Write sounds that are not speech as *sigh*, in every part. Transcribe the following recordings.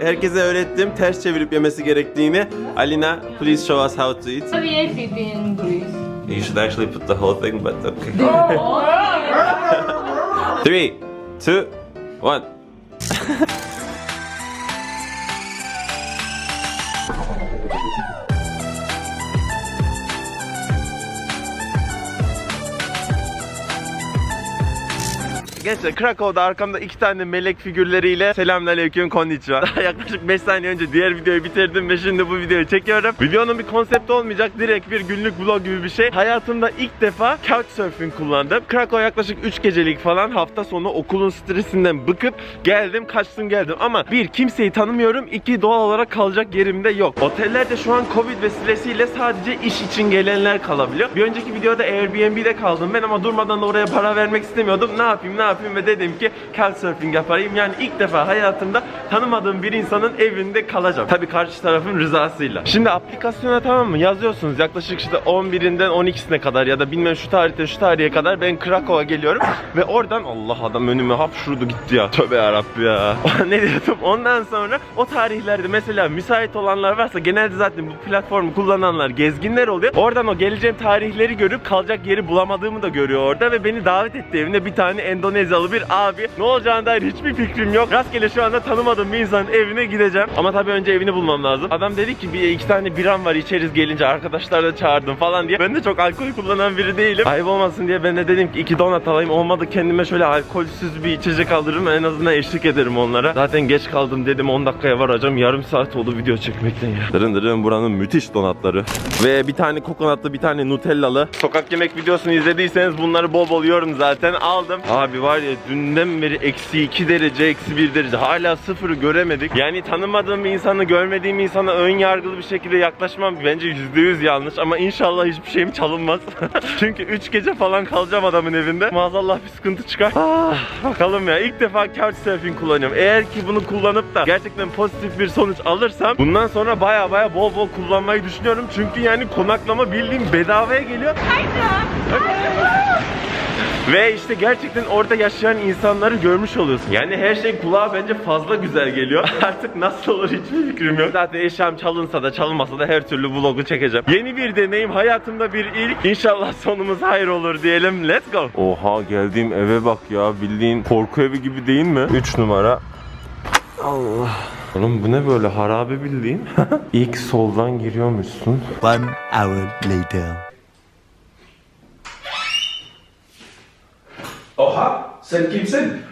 herkese öğrettim ters çevirip yemesi gerektiğini. Alina, please show us how to eat. How do you eat it in Greece? You should actually put the whole thing, but okay. Three, two, one. *laughs* Gençler Krakow'da arkamda iki tane melek figürleriyle selamünaleyküm konnichiwa. *laughs* Yaklaşık 5 saniye önce diğer videoyu bitirdim ve şimdi bu videoyu çekiyorum. Videonun bir konsepti olmayacak. Direkt bir günlük vlog gibi bir şey. Hayatımda ilk defa couchsurfing kullandım. Krakow yaklaşık 3 gecelik falan hafta sonu okulun stresinden bıkıp geldim kaçtım geldim. Ama bir kimseyi tanımıyorum. iki doğal olarak kalacak yerim de yok. Otellerde şu an Covid vesilesiyle sadece iş için gelenler kalabiliyor. Bir önceki videoda Airbnb'de kaldım ben ama durmadan da oraya para vermek istemiyordum. Ne yapayım ne yapayım ve dedim ki couchsurfing yapayım. Yani ilk defa hayatımda tanımadığım bir insanın evinde kalacağım. Tabii karşı tarafın rızasıyla. Şimdi aplikasyona tamam mı yazıyorsunuz yaklaşık işte 11'inden 12'sine kadar ya da bilmem şu tarihte şu tarihe kadar ben Krakow'a geliyorum ve oradan Allah adam önüme hapşurdu gitti ya. Tövbe yarabbi ya. *laughs* ne diyordum? Ondan sonra o tarihlerde mesela müsait olanlar varsa genelde zaten bu platformu kullananlar gezginler oluyor. Oradan o geleceğim tarihleri görüp kalacak yeri bulamadığımı da görüyor orada ve beni davet etti evine bir tane Endonezyalı bir abi. Ne olacağına dair hiçbir fikrim yok. Rastgele şu anda tanımadığım bir insanın evine gideceğim. Ama tabii önce evini bulmam lazım. Adam dedi ki bir iki tane biram var içeriz gelince arkadaşlar da çağırdım falan diye. Ben de çok alkol kullanan biri değilim. Ayıp olmasın diye ben de dedim ki iki donat alayım. Olmadı kendime şöyle alkolsüz bir içecek alırım. En azından eşlik ederim onlara. Zaten geç kaldım dedim 10 dakikaya varacağım. Yarım saat oldu video çekmekten ya. Dırın dırın buranın müthiş donatları. Ve bir tane kokonatlı bir tane nutellalı. Sokak yemek videosunu izlediyseniz bunları bol bol yiyorum zaten. Aldım. Abi var ya dünden beri eksi 2 derece, eksi 1 derece. Hala sıfırı göremedik. Yani tanımadığım bir insanı, görmediğim insana ön yargılı bir şekilde yaklaşmam bence %100 yanlış. Ama inşallah hiçbir şeyim çalınmaz. *laughs* Çünkü 3 gece falan kalacağım adamın evinde. Maazallah bir sıkıntı çıkar. Ah, bakalım ya. İlk defa couchsurfing kullanıyorum. Eğer ki bunu kullanıp da gerçekten pozitif bir sonuç alırsam bundan sonra baya baya bol bol kullanmayı düşünüyorum. Çünkü yani konaklama bildiğim bedavaya geliyor. Ve işte gerçekten orada yaşayan insanları görmüş oluyorsun. Yani her şey kulağa bence fazla güzel geliyor. *laughs* Artık nasıl olur hiçbir fikrim yok. Zaten eşyam çalınsa da çalınmasa da her türlü vlogu çekeceğim. Yeni bir deneyim, hayatımda bir ilk. İnşallah sonumuz hayır olur diyelim. Let's go. Oha geldiğim eve bak ya. Bildiğin korku evi gibi değil mi? 3 numara. Allah. Oğlum bu ne böyle harabe bildiğin? *laughs* İlk soldan giriyormuşsun. One hour later. Oha sen kimsin?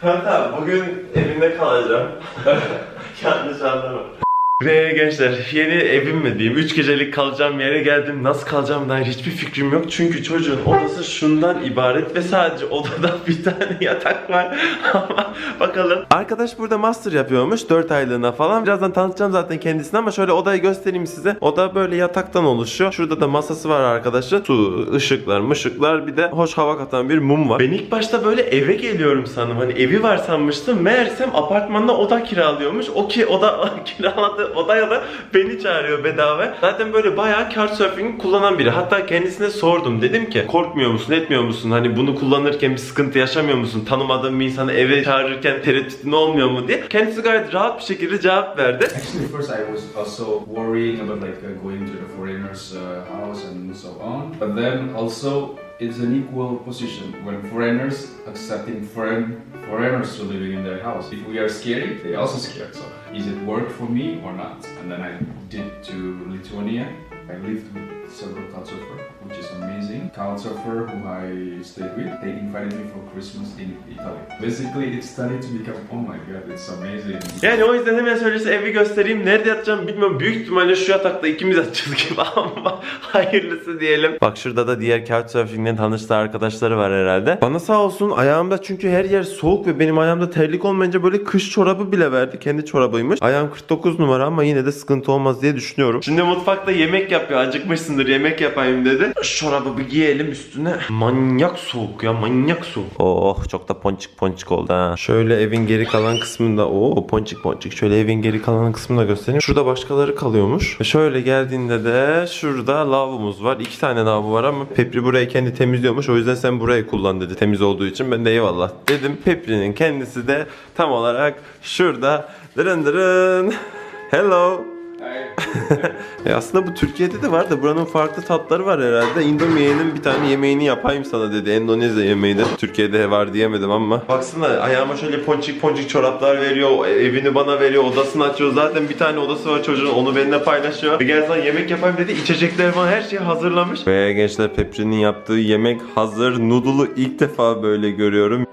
Kanka bugün evinde kalacağım. *laughs* Yanlış anlama. Ve gençler yeni evim mi diyeyim? 3 gecelik kalacağım yere geldim. Nasıl kalacağım dair hiçbir fikrim yok. Çünkü çocuğun odası şundan ibaret ve sadece odada *laughs* bir tane yatak var. *laughs* Ama bakalım. Arkadaş burada master yapıyormuş 4 aylığına falan. Birazdan tanıtacağım zaten kendisini ama şöyle odayı göstereyim size. Oda böyle yataktan oluşuyor. Şurada da masası var arkadaşlar su ışıklar mışıklar. Bir de hoş hava katan bir mum var. Ben ilk başta böyle eve geliyorum sandım. Hani evi var sanmıştım. Meğersem apartmanda oda kiralıyormuş. O ki oda *laughs* kiraladı *laughs* odaya da beni çağırıyor bedava. Zaten böyle bayağı couchsurfing kullanan biri. Hatta kendisine sordum. Dedim ki korkmuyor musun etmiyor musun? Hani bunu kullanırken bir sıkıntı yaşamıyor musun? Tanımadığın bir insanı eve çağırırken tereddütün olmuyor mu diye. Kendisi gayet rahat bir şekilde cevap verdi. Actually, first I was also worrying about like uh, going to the foreigner's uh, house and so on. But then also it's an equal position when foreigners accepting foreign foreigners to living in their house. If we are scared, they also scared. So is it work for me or not? And then I did to Lithuania. I lived several couchsurfers, which is amazing. Couchsurfer who I stayed with, they invited me for Christmas in Italy. Basically, it started to become, oh my god, it's amazing. Yani o yüzden hemen söylese evi göstereyim. Nerede yatacağım bilmiyorum. Büyük ihtimalle şu yatakta ikimiz yatacağız gibi *laughs* ama hayırlısı diyelim. Bak şurada da diğer Couchsurfing'den tanıştığı arkadaşları var herhalde. Bana sağ olsun ayağımda çünkü her yer soğuk ve benim ayağımda terlik olmayınca böyle kış çorabı bile verdi. Kendi çorabıymış. Ayağım 49 numara ama yine de sıkıntı olmaz diye düşünüyorum. Şimdi mutfakta yemek yapıyor. Acıkmışsın sıkılmışsındır yemek yapayım dedi. Çorabı bir giyelim üstüne. Manyak soğuk ya manyak soğuk. Oh çok da ponçik ponçik oldu ha. Şöyle evin geri kalan kısmında o ponçik ponçik. Şöyle evin geri kalan kısmını da göstereyim. Şurada başkaları kalıyormuş. Ve şöyle geldiğinde de şurada lavabomuz var. İki tane lavabo var ama Pepri burayı kendi temizliyormuş. O yüzden sen burayı kullan dedi temiz olduğu için. Ben de eyvallah dedim. Pepri'nin kendisi de tam olarak şurada. Dırın dırın. *laughs* Hello. *laughs* E aslında bu Türkiye'de de var da buranın farklı tatları var herhalde. Indomie'nin bir tane yemeğini yapayım sana dedi. Endonezya yemeği de. Türkiye'de var diyemedim ama. Baksana ayağıma şöyle ponçik ponçik çoraplar veriyor. Evini bana veriyor. Odasını açıyor. Zaten bir tane odası var çocuğun. Onu benimle paylaşıyor. Ve gel sana yemek yapayım dedi. İçecekler falan her şeyi hazırlamış. Ve gençler Pepri'nin yaptığı yemek hazır. Noodle'u ilk defa böyle görüyorum.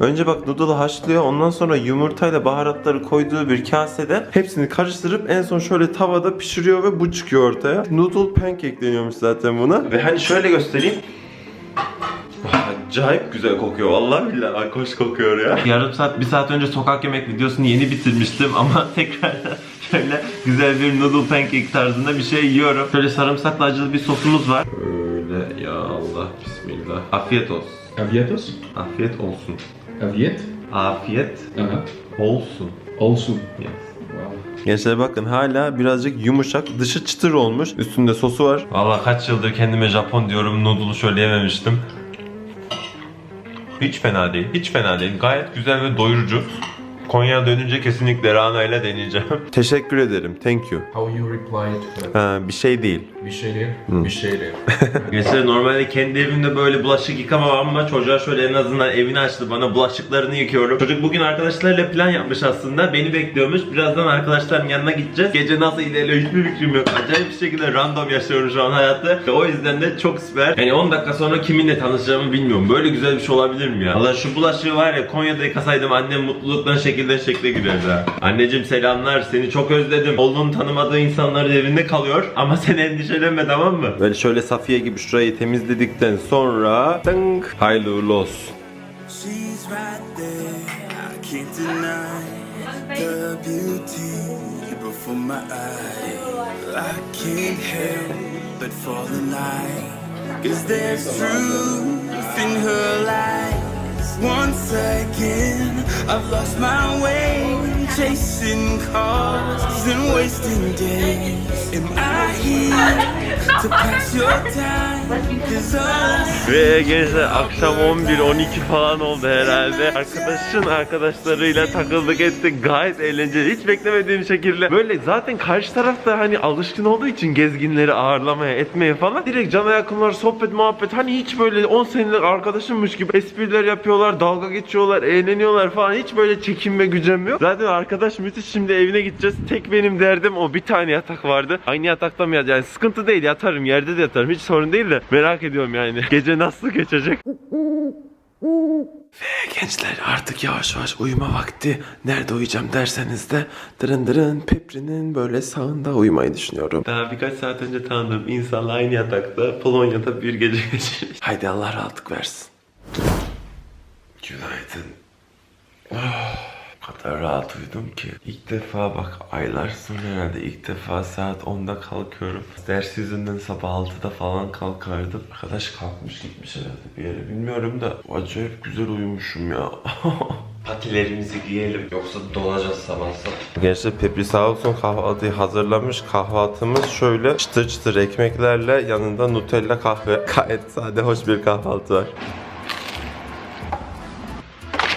Önce bak noodle'ı haşlıyor ondan sonra yumurtayla baharatları koyduğu bir kasede hepsini karıştırıp en son şöyle tavada pişiriyor ve bu çıkıyor ortaya. Noodle pancake deniyormuş zaten buna. Ve hani şöyle göstereyim. Acayip güzel kokuyor. Vallahi billahi alkoş kokuyor ya. Yarım saat, bir saat önce sokak yemek videosunu yeni bitirmiştim ama *laughs* tekrar şöyle güzel bir noodle pancake tarzında bir şey yiyorum. Şöyle sarımsaklı acılı bir sosumuz var. Öyle ya Allah bismillah. Afiyet olsun. Avietos? Afiyet olsun. Aviet? Afiyet Aha. olsun. Also. Yes. Wow. Gençler bakın hala birazcık yumuşak. Dışı çıtır olmuş. Üstünde sosu var. Valla kaç yıldır kendime Japon diyorum. Noodle'u şöyle yememiştim. Hiç fena değil. Hiç fena değil. Gayet güzel ve doyurucu. Konya'ya dönünce kesinlikle Rana ile deneyeceğim. *laughs* Teşekkür ederim. Thank you. How you replied? Ha, bir şey değil. Bir şeyler. Bir şeyler. *laughs* Mesela normalde kendi evimde böyle bulaşık yıkamam ama çocuğa şöyle en azından evini açtı bana bulaşıklarını yıkıyorum. Çocuk bugün arkadaşlarıyla plan yapmış aslında. Beni bekliyormuş. Birazdan arkadaşların yanına gideceğiz. Gece nasıl ilerliyor hiçbir fikrim yok. Acayip bir şekilde random yaşıyorum şu an hayatta. Ve o yüzden de çok süper. Yani 10 dakika sonra kiminle tanışacağımı bilmiyorum. Böyle güzel bir şey olabilir mi ya? Allah şu bulaşığı var ya Konya'da yıkasaydım annem mutluluktan şekilden şekle girerdi ha. Anneciğim selamlar. Seni çok özledim. Oğlun tanımadığı insanların evinde kalıyor. Ama *laughs* sen endişelenme tamam mı? Böyle şöyle Safiye gibi şurayı temizledikten sonra tınk hayırlı uğurlu olsun. She's right there. I can't deny the beauty before my eyes. I can't help but fall in line. Cause there's truth in her lies. Once again, I've lost my way, chasing cars and wasting days. Ve gençler akşam 11-12 falan oldu herhalde. Arkadaşın arkadaşlarıyla takıldık ettik. Gayet eğlenceli. Hiç beklemediğim şekilde. Böyle zaten karşı tarafta hani alışkın olduğu için gezginleri ağırlamaya etmeye falan. Direkt cana yakınlar sohbet muhabbet. Hani hiç böyle 10 senelik arkadaşımmış gibi espriler yapıyorlar. Dalga geçiyorlar. Eğleniyorlar falan. Hiç böyle çekinme gücüm yok. Zaten arkadaş müthiş. Şimdi evine gideceğiz. Tek benim derdim o. Bir tane yatak vardı. Aynı yatakta mı yatacağım? Yani sıkıntı değil. Yatarım. Yerde de yatarım. Hiç sorun değil de. Merak ediyorum yani. *laughs* Gece nasıl geçecek? Ve gençler artık yavaş yavaş uyuma vakti. Nerede uyuyacağım derseniz de dırın dırın Pepri'nin böyle sağında uyumayı düşünüyorum. Daha birkaç saat önce tanıdığım insanla aynı yatakta Polonya'da bir gece geçirmiş. *laughs* Haydi Allah rahatlık versin. Günaydın. Oh, kadar rahat uyudum ki. İlk defa bak aylar sonra herhalde ilk defa saat 10'da kalkıyorum. Ders yüzünden sabah 6'da falan kalkardım. Arkadaş kalkmış gitmiş herhalde bir yere bilmiyorum da acayip güzel uyumuşum ya. *laughs* Patilerimizi giyelim yoksa dolacağız sabah sabah. Gençler Pepri sağ olsun kahvaltıyı hazırlamış. Kahvaltımız şöyle çıtır çıtır ekmeklerle yanında Nutella kahve. *laughs* Gayet sade hoş bir kahvaltı var.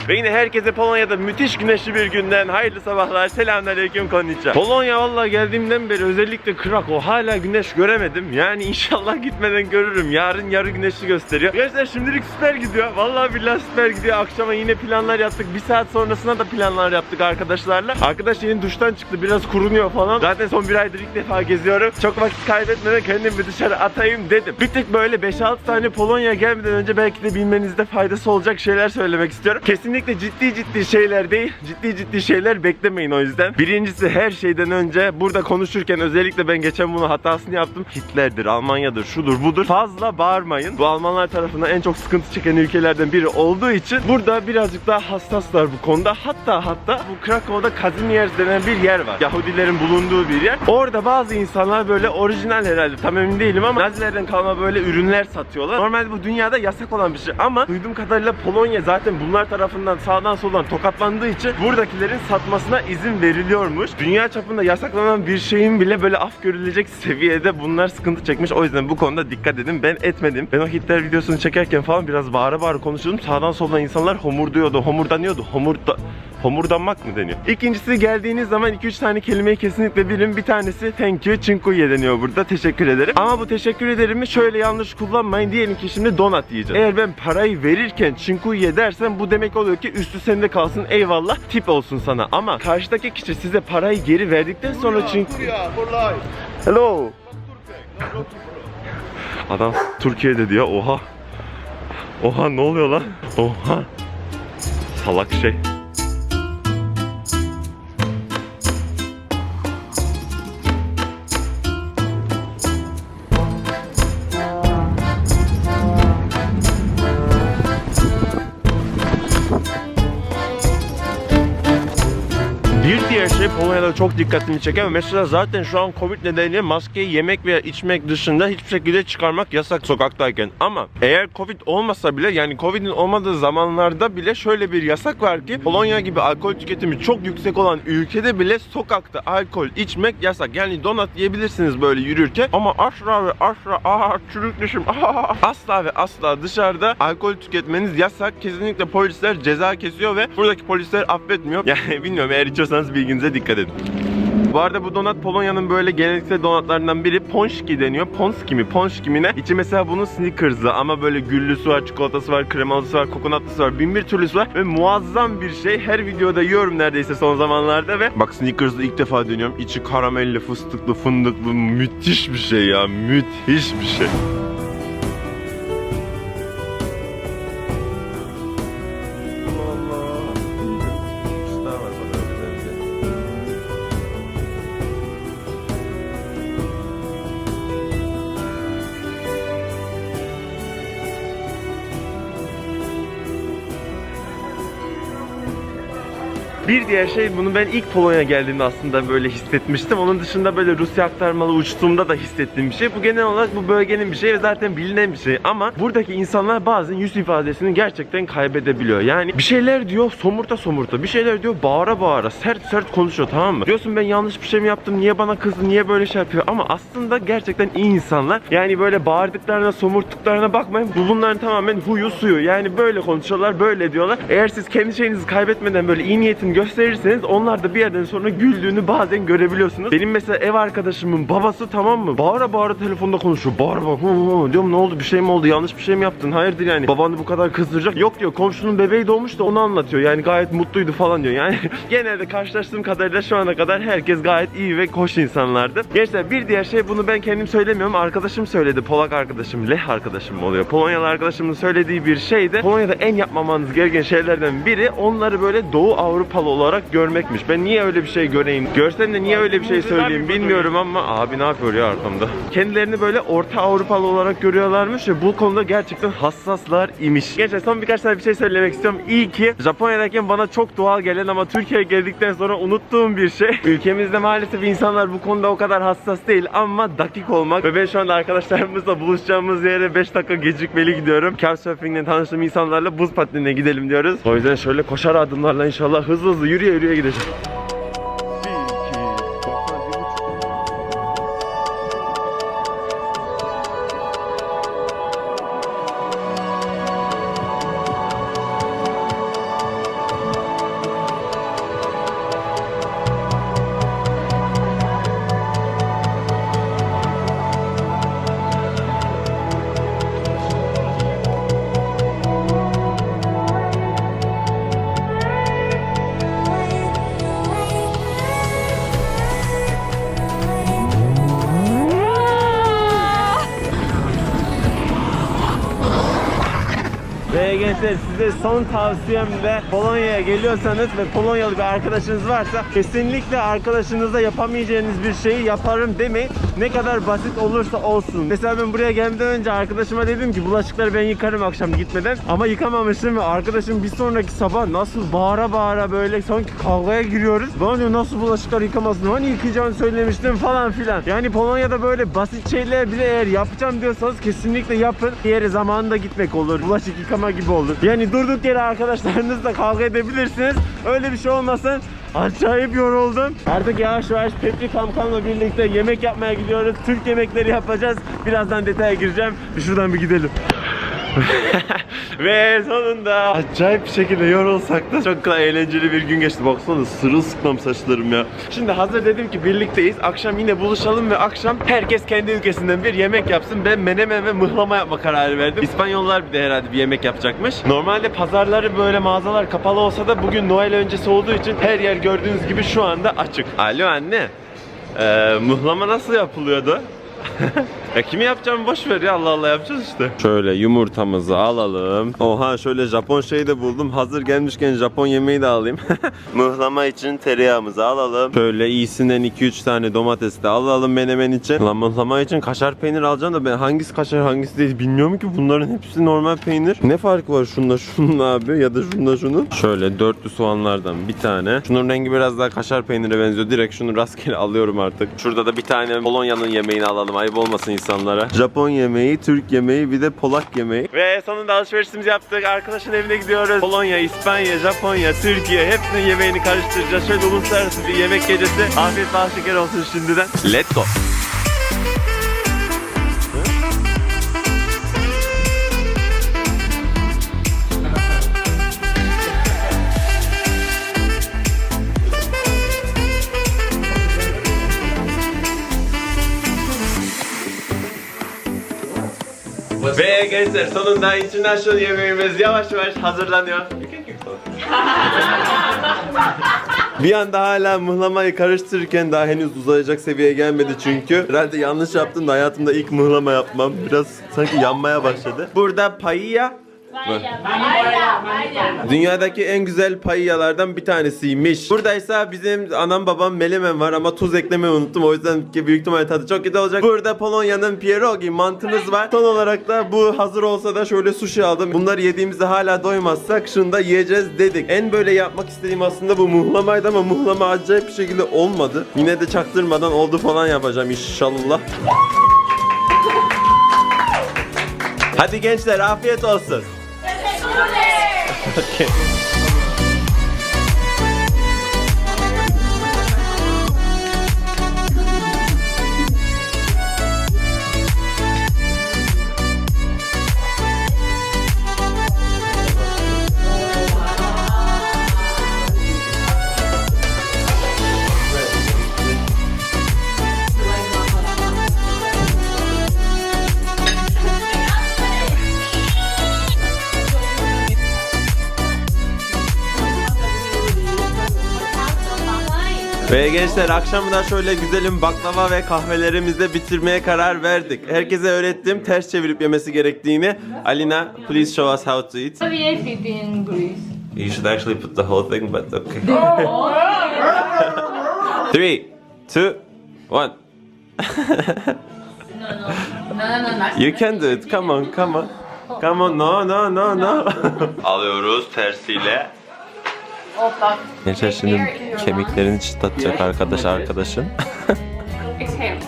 Ve yine herkese Polonya'da müthiş güneşli bir günden hayırlı sabahlar. Selamünaleyküm konnichiwa. Polonya vallahi geldiğimden beri özellikle Krakow hala güneş göremedim. Yani inşallah gitmeden görürüm. Yarın yarı güneşli gösteriyor. Gençler şimdilik süper gidiyor. Vallahi billahi süper gidiyor. Akşama yine planlar yaptık. Bir saat sonrasına da planlar yaptık arkadaşlarla. Arkadaş yeni duştan çıktı. Biraz kurunuyor falan. Zaten son bir aydır ilk defa geziyorum. Çok vakit kaybetmeden kendimi dışarı atayım dedim. Bir tık böyle 5-6 tane Polonya gelmeden önce belki de bilmenizde faydası olacak şeyler söylemek istiyorum. Kesinlikle kesinlikle ciddi ciddi şeyler değil. Ciddi ciddi şeyler beklemeyin o yüzden. Birincisi her şeyden önce burada konuşurken özellikle ben geçen bunu hatasını yaptım. Hitler'dir, Almanya'dır, şudur budur. Fazla bağırmayın. Bu Almanlar tarafından en çok sıkıntı çeken ülkelerden biri olduğu için burada birazcık daha hassaslar bu konuda. Hatta hatta bu Krakow'da Kazimiers denen bir yer var. Yahudilerin bulunduğu bir yer. Orada bazı insanlar böyle orijinal herhalde tam emin değilim ama Nazilerden kalma böyle ürünler satıyorlar. Normalde bu dünyada yasak olan bir şey ama duyduğum kadarıyla Polonya zaten bunlar tarafından sağdan soldan tokatlandığı için buradakilerin satmasına izin veriliyormuş. Dünya çapında yasaklanan bir şeyin bile böyle af görülecek seviyede bunlar sıkıntı çekmiş. O yüzden bu konuda dikkat edin. Ben etmedim. Ben o Hitler videosunu çekerken falan biraz bağıra bağıra konuşuyordum. Sağdan soldan insanlar homurduyordu, homurdanıyordu. Homurda Homurdanmak mı deniyor? İkincisi geldiğiniz zaman 2-3 tane kelimeyi kesinlikle bilin. Bir tanesi thank you, cinkuye deniyor burada. Teşekkür ederim. Ama bu teşekkür ederimi şöyle yanlış kullanmayın. Diyelim ki şimdi donat yiyeceğim. Eğer ben parayı verirken cinkuye dersem bu demek oluyor ki üstü sende kalsın eyvallah tip olsun sana. Ama karşıdaki kişi size parayı geri verdikten sonra cinkuye... Hello. Adam Türkiye'de diyor. Oha. Oha ne oluyor lan? Oha. Salak şey. Şey Polonya'da çok dikkatimi çeken mesela zaten şu an Covid nedeniyle maskeyi yemek veya içmek dışında hiçbir şekilde çıkarmak yasak sokaktayken. Ama eğer Covid olmasa bile yani Covid'in olmadığı zamanlarda bile şöyle bir yasak var ki Polonya gibi alkol tüketimi çok yüksek olan ülkede bile sokakta alkol içmek yasak. Yani donat yiyebilirsiniz böyle yürürken ama asla ve asla aha çürük dişim aha, asla ve asla dışarıda alkol tüketmeniz yasak. Kesinlikle polisler ceza kesiyor ve buradaki polisler affetmiyor. *laughs* Yani bilmiyorum eğer içiyorsanız bilginize dikkat edin. Bu arada bu donat Polonya'nın böyle geleneksel donatlarından biri Ponşki deniyor. Ponski mi? Ponşki mi ne? İçi mesela bunun Snickers'lı ama böyle güllüsü var, çikolatası var, kremalısı var, kokonatlısı var, bin bir türlüsü var ve muazzam bir şey. Her videoda yiyorum neredeyse son zamanlarda ve bak Snickers'lı ilk defa deniyorum. İçi karamelli, fıstıklı, fındıklı müthiş bir şey ya. Müthiş bir şey. Bir diğer şey bunu ben ilk Polonya geldiğimde aslında böyle hissetmiştim. Onun dışında böyle Rusya aktarmalı uçtuğumda da hissettiğim bir şey. Bu genel olarak bu bölgenin bir şey ve zaten bilinen bir şey. Ama buradaki insanlar bazen yüz ifadesini gerçekten kaybedebiliyor. Yani bir şeyler diyor somurta somurta. Bir şeyler diyor bağıra bağıra. Sert sert konuşuyor tamam mı? Diyorsun ben yanlış bir şey mi yaptım? Niye bana kızdı? Niye böyle şey yapıyor? Ama aslında gerçekten iyi insanlar. Yani böyle bağırdıklarına, somurttuklarına bakmayın. Bu bunların tamamen huyu suyu. Yani böyle konuşuyorlar, böyle diyorlar. Eğer siz kendi şeyinizi kaybetmeden böyle iyi niyetini gösterirseniz onlar da bir yerden sonra güldüğünü bazen görebiliyorsunuz. Benim mesela ev arkadaşımın babası tamam mı? Bağıra bağıra telefonda konuşuyor. Bağıra bağıra. Hı hı. Diyorum ne oldu? Bir şey mi oldu? Yanlış bir şey mi yaptın? Hayırdır yani? Babanı bu kadar kızdıracak. Yok diyor. Komşunun bebeği doğmuş da onu anlatıyor. Yani gayet mutluydu falan diyor. Yani *laughs* genelde karşılaştığım kadarıyla şu ana kadar herkes gayet iyi ve hoş insanlardı. Gençler bir diğer şey bunu ben kendim söylemiyorum. Arkadaşım söyledi. Polak arkadaşım, Leh arkadaşım oluyor. Polonyalı arkadaşımın söylediği bir şey de Polonya'da en yapmamanız gereken şeylerden biri onları böyle Doğu Avrupalı olarak görmekmiş. Ben niye öyle bir şey göreyim? Görsem de niye öyle bir şey söyleyeyim bilmiyorum ama abi ne yapıyor ya arkamda? Kendilerini böyle Orta Avrupalı olarak görüyorlarmış ve bu konuda gerçekten hassaslar imiş. Gençler son birkaç tane bir şey söylemek istiyorum. İyi ki Japonya'dayken bana çok doğal gelen ama Türkiye'ye geldikten sonra unuttuğum bir şey. *laughs* Ülkemizde maalesef insanlar bu konuda o kadar hassas değil ama dakik olmak ve ben şu anda arkadaşlarımızla buluşacağımız yere 5 dakika gecikmeli gidiyorum. Couchsurfing'den tanıştığım insanlarla buz patinine gidelim diyoruz. O yüzden şöyle koşar adımlarla inşallah hızlı hızlı yürüye yürüye gideceğim. Bir, son tavsiyem de Polonya'ya geliyorsanız ve Polonyalı bir arkadaşınız varsa kesinlikle arkadaşınızla yapamayacağınız bir şeyi yaparım demeyin. Ne kadar basit olursa olsun. Mesela ben buraya gelmeden önce arkadaşıma dedim ki bulaşıkları ben yıkarım akşam gitmeden. Ama yıkamamıştım ve arkadaşım bir sonraki sabah nasıl bağıra bağıra böyle sanki kavgaya giriyoruz. Bana diyor nasıl bulaşıkları yıkamazsın? Hani yıkayacağını söylemiştim falan filan. Yani Polonya'da böyle basit şeyler bile eğer yapacağım diyorsanız kesinlikle yapın. Yere zamanında gitmek olur. Bulaşık yıkama gibi olur. Yani durduk yere arkadaşlarınızla kavga edebilirsiniz. Öyle bir şey olmasın. Acayip yoruldum. Artık yavaş yavaş Pepri Kamkam'la birlikte yemek yapmaya gidiyoruz. Türk yemekleri yapacağız. Birazdan detaya gireceğim. Şuradan bir gidelim. *laughs* Ve sonunda acayip bir şekilde yorulsak da çok kadar eğlenceli bir gün geçti. Baksana sırılsıklam saçlarım ya. Şimdi hazır dedim ki birlikteyiz. Akşam yine buluşalım ve akşam herkes kendi ülkesinden bir yemek yapsın. Ben menemen ve mıhlama yapma kararı verdim. İspanyollar bir de herhalde bir yemek yapacakmış. Normalde pazarları böyle mağazalar kapalı olsa da bugün Noel öncesi olduğu için her yer gördüğünüz gibi şu anda açık. Alo anne. Ee, mıhlama nasıl yapılıyordu? *laughs* ya kimi yapacağım boş ver ya Allah Allah yapacağız işte. Şöyle yumurtamızı alalım. Oha şöyle Japon şeyi de buldum. Hazır gelmişken Japon yemeği de alayım. *laughs* Mıhlama için tereyağımızı alalım. Şöyle iyisinden 2-3 tane domates de alalım menemen için. Lan mıhlama için kaşar peynir alacağım da ben hangisi kaşar hangisi değil bilmiyorum ki bunların hepsi normal peynir. Ne farkı var şunla şunun abi ya da şunla şunun? Şöyle dörtlü soğanlardan bir tane. Şunun rengi biraz daha kaşar peynire benziyor. Direkt şunu rastgele *laughs* alıyorum artık. Şurada da bir tane Polonya'nın yemeğini alalım. Ayıp olmasın insanlara. Japon yemeği, Türk yemeği, bir de Polak yemeği. Ve sonunda alışverişimizi yaptık. Arkadaşın evine gidiyoruz. Polonya, İspanya, Japonya, Türkiye hepsinin yemeğini karıştıracağız. Şöyle uluslararası bir yemek gecesi. Afiyet bal şeker olsun şimdiden. Let's go. Ve gençler sonunda international yemeğimiz yavaş yavaş hazırlanıyor. Bir anda hala mıhlamayı karıştırırken daha henüz uzayacak seviyeye gelmedi çünkü. Herhalde yanlış yaptım da hayatımda ilk mıhlama yapmam. Biraz sanki yanmaya başladı. Burada paella Dünyadaki en güzel payiyalardan bir tanesiymiş. Buradaysa bizim anam babam melemen var ama tuz eklemeyi unuttum. O yüzden ki büyük ihtimalle tadı çok kötü olacak. Burada Polonya'nın pierogi mantımız var. Son olarak da bu hazır olsa da şöyle sushi aldım. Bunları yediğimizde hala doymazsak şunu da yiyeceğiz dedik. En böyle yapmak istediğim aslında bu muhlamaydı ama muhlama acayip bir şekilde olmadı. Yine de çaktırmadan oldu falan yapacağım inşallah. Hadi gençler afiyet olsun. Okay. Ve gençler akşamdan şöyle güzelim baklava ve kahvelerimizle bitirmeye karar verdik. Herkese öğrettim ters çevirip yemesi gerektiğini. Alina, please show us how to eat. How it in Greece? You should actually put the whole thing, but okay. *laughs* Three, two, one. No, no. No, no, no. You can do it. Come on, come on. Come on. No, no, no, no. Alıyoruz tersiyle. Gençler şimdi kemiklerini çıtlatacak arkadaş arkadaşın. İt's. *laughs*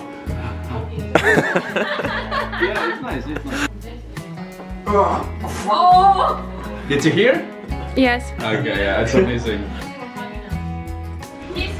Oh! Hear? Yes. Okay, yeah, it's amazing.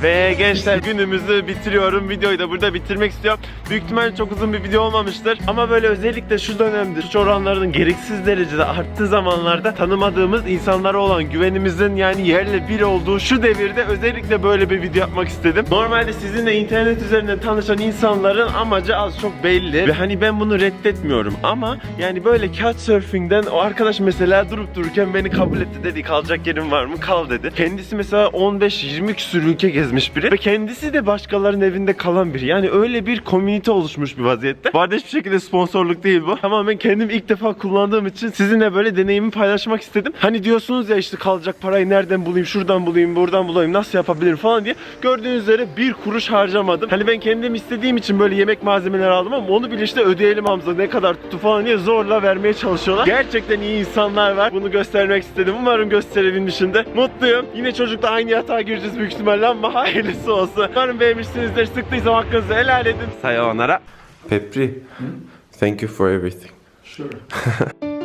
Ve gençler günümüzü bitiriyorum. Videoyu da burada bitirmek istiyorum. Büyük ihtimalle çok uzun bir video olmamıştır. Ama böyle özellikle şu dönemde suç oranlarının gereksiz derecede arttığı zamanlarda tanımadığımız insanlara olan güvenimizin yani yerle bir olduğu şu devirde özellikle böyle bir video yapmak istedim. Normalde sizinle internet üzerinden tanışan insanların amacı az çok belli. Ve hani ben bunu reddetmiyorum ama yani böyle couchsurfing'den o arkadaş mesela durup dururken beni kabul etti dedi kalacak yerin var mı kal dedi. Kendisi mesela 15-20 küsür ülke ülke gezmiş biri ve kendisi de başkalarının evinde kalan biri. Yani öyle bir komünite oluşmuş bir vaziyette. Bu arada hiçbir şekilde sponsorluk değil bu. Tamamen kendim ilk defa kullandığım için sizinle böyle deneyimi paylaşmak istedim. Hani diyorsunuz ya işte kalacak parayı nereden bulayım, şuradan bulayım, buradan bulayım, nasıl yapabilirim falan diye. Gördüğünüz üzere bir kuruş harcamadım. Hani ben kendim istediğim için böyle yemek malzemeleri aldım ama onu bile işte ödeyelim Hamza ne kadar tuttu falan diye zorla vermeye çalışıyorlar. Gerçekten iyi insanlar var. Bunu göstermek istedim. Umarım gösterebilmişimdir. Mutluyum. Yine çocukla aynı yatağa gireceğiz büyük ihtimalle ama hayırlısı olsun. Umarım beğenmişsinizdir. Sıktıysam hakkınızı helal edin. Sayonara. Pepri. Thank you for everything. Sure. *laughs*